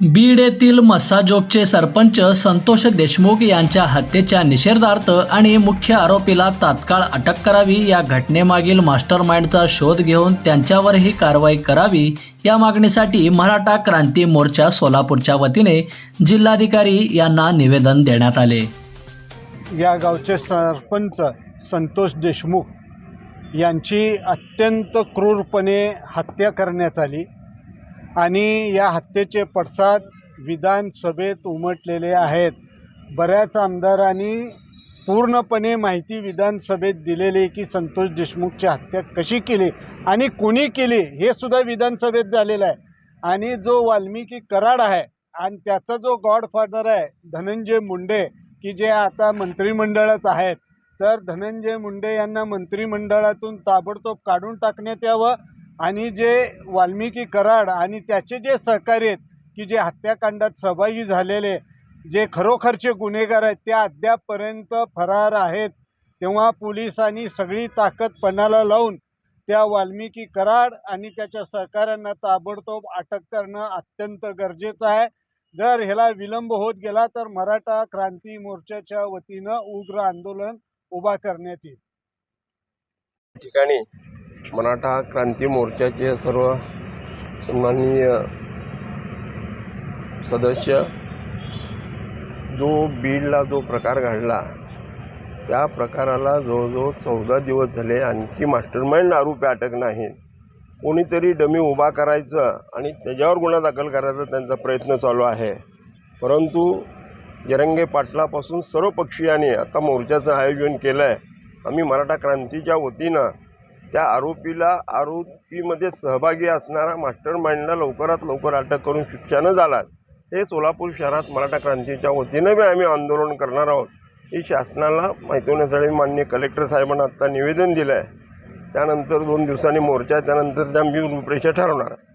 बीड येथील मसाजोगचे सरपंच संतोष देशमुख यांच्या हत्येच्या निषेधार्थ आणि मुख्य आरोपीला तात्काळ अटक करावी या घटनेमागील मास्टरमाइंडचा शोध घेऊन त्यांच्यावरही कारवाई करावी या मागणीसाठी मराठा क्रांती मोर्चा सोलापूरच्या वतीने जिल्हाधिकारी यांना निवेदन देण्यात आले. या गावचे सरपंच संतोष देशमुख यांची अत्यंत क्रूरपणे हत्या करण्यात आली. आणि या हत्येचे पडसाद विधानसभेत उमटलेले आहेत. बऱ्याच आमदारांनी पूर्णपणे माहिती विधानसभेत दिलेली की संतोष देशमुखची हत्या कशी केली आणि कोणी केली हे सुद्धा विधानसभेत झालेलं आहे. आणि जो वाल्मिकी कराड आहे आणि त्याचा जो गॉडफादर आहे धनंजय मुंडे की जे आता मंत्रिमंडळात आहेत. तर धनंजय मुंडे यांना मंत्रिमंडळातून ताबडतोब काढून टाकण्यात यावं आणि जे वाल्मिकी कराड आणि त्याचे जे सहकारी आहेत की जे हत्याकांडात सहभागी झालेले जे खरोखरचे गुन्हेगार आहेत ते अद्यापपर्यंत फरार आहेत. तेव्हा पोलिसांनी सगळी ताकद पणाला लावून त्या वाल्मिकी कराड आणि त्याच्या सहकाऱ्यांना ताबडतोब अटक करणं अत्यंत गरजेचं आहे. जर ह्याला विलंब होत गेला तर मराठा क्रांती मोर्चाच्या वतीनं उग्र आंदोलन उभा करण्यात येईल. ठिकाणी मराठा क्रांती मोर्चाचे सर्व सन्माननीय सदस्य जो बीडला जो प्रकार घडला त्या प्रकाराला जवळजवळ चौदा दिवस झाले आणखी मास्टरमाइंड आरोपी अटक नाही. कोणीतरी डमी उभा करायचं आणि त्याच्यावर गुन्हा दाखल करायचा त्यांचा प्रयत्न चालू आहे. परंतु जरंगे पाटलापासून सर्व पक्षीयांनी आता मोर्चाचं आयोजन केलं आहे आम्ही मराठा क्रांतीच्या वतीनं त्या आरोपीला आरोपीमध्ये सहभागी असणारा मास्टर माइंडला लवकरात लवकर अटक करून शिक्षा न झाला हे सोलापूर शहरात मराठा क्रांतीच्या वतीनं बी आम्ही आंदोलन करणार आहोत. ही शासनाला माहिती होण्यासाठी मान्य कलेक्टर साहेबांना आत्ता निवेदन दिलं आहे त्यानंतर दोन दिवसांनी मोर्चा आहे, त्यानंतर त्या मी रूपरेषा ठरवणार. आहे